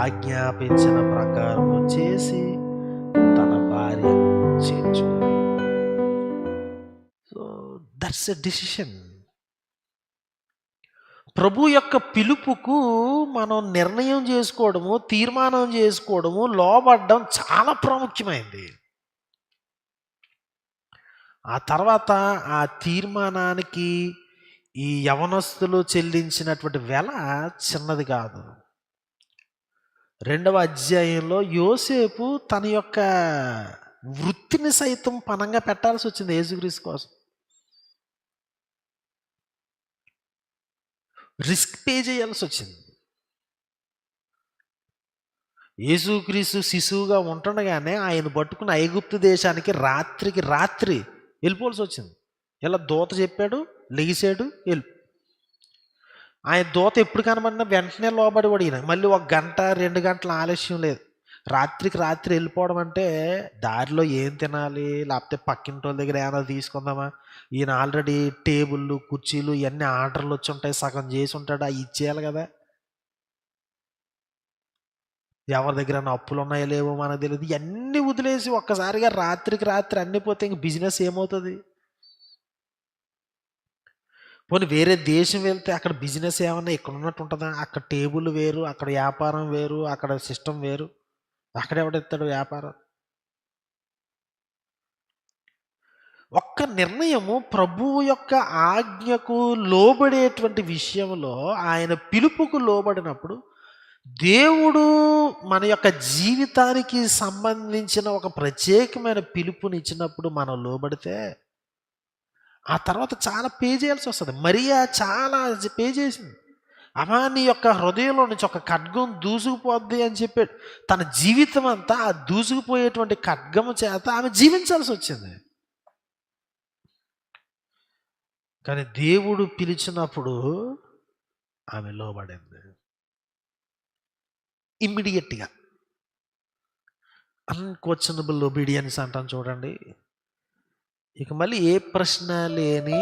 ఆజ్ఞాపించిన ప్రకారం చేసి తన భార్య చేర్చుకుని సో దట్స్ ఎ డిసిషన్ ప్రభు యొక్క పిలుపుకు మనం నిర్ణయం చేసుకోవడము తీర్మానం చేసుకోవడము లోబడ్డం చాలా ప్రాముఖ్యమైంది. ఆ తర్వాత ఆ తీర్మానానికి ఈ యవనస్తులు చెల్లించినటువంటి వెల చిన్నది కాదు. రెండవ అధ్యాయంలో యోసేపు తన యొక్క వృత్తిని సైతం పనంగా పెట్టాల్సి వచ్చింది యేసుక్రీస్తు కోసం. రిస్క్ పే చేయాల్సి వచ్చింది. యేసుక్రీస్తు శిశువుగా ఉంటుండగానే ఆయన పట్టుకుని ఐగుప్తు దేశానికి రాత్రికి రాత్రి వెళ్ళిపోవాల్సి వచ్చింది. ఇలా దూత చెప్పాడు లెగిసాడు వెళ్ళి ఆయన దూత ఎప్పుడు కనబడినా వెంటనే లోబడి పడిన మళ్ళీ ఒక గంట రెండు గంటల ఆలస్యం లేదు. రాత్రికి రాత్రి వెళ్ళిపోవడం అంటే దారిలో ఏం తినాలి లేకపోతే పక్కింటి వాళ్ళ దగ్గర ఏమైనా తీసుకుందామా? ఈయన ఆల్రెడీ టేబుల్లు కుర్చీలు ఇవన్నీ ఆర్డర్లు వచ్చి ఉంటాయి సగం చేసి ఉంటాడు అవి ఇచ్చేయాలి కదా. ఎవరి దగ్గర అప్పులు ఉన్నాయో లేవో మనకు తెలియదు ఇవన్నీ వదిలేసి ఒక్కసారిగా రాత్రికి రాత్రి అన్నీ పోతే ఇంక బిజినెస్ ఏమవుతుంది? పోనీ వేరే దేశం వెళ్తే అక్కడ బిజినెస్ ఏమన్నా ఇక్కడ ఉన్నట్టు ఉంటుందా? అక్కడ టేబుల్ వేరు అక్కడ వ్యాపారం వేరు అక్కడ సిస్టమ్ వేరు. అక్కడ ఎవడెత్తాడు వ్యాపారం? ఒక్క నిర్ణయము ప్రభువు యొక్క ఆజ్ఞకు లోబడేటువంటి విషయంలో ఆయన పిలుపుకు లోబడినప్పుడు దేవుడు మన యొక్క జీవితానికి సంబంధించిన ఒక ప్రత్యేకమైన పిలుపునిచ్చినప్పుడు మనం లోబడితే ఆ తర్వాత చాలా పే చేయాల్సి వస్తుంది. మరియా చాలా పే చేసింది. అమ్మా నీ యొక్క హృదయంలో నుంచి ఒక ఖడ్గం దూసుకుపోద్ది అని చెప్పాడు. తన జీవితం అంతా ఆ దూసుకుపోయేటువంటి ఖడ్గము చేత ఆమె జీవించాల్సి వచ్చింది. కానీ దేవుడు పిలిచినప్పుడు ఆమె లోబడింది. ఇమ్మీడియట్గా అన్క్వశ్చనబుల్ ఒబీడియన్స్ అంటాను చూడండి. ఇక మళ్ళీ ఏ ప్రశ్న లేని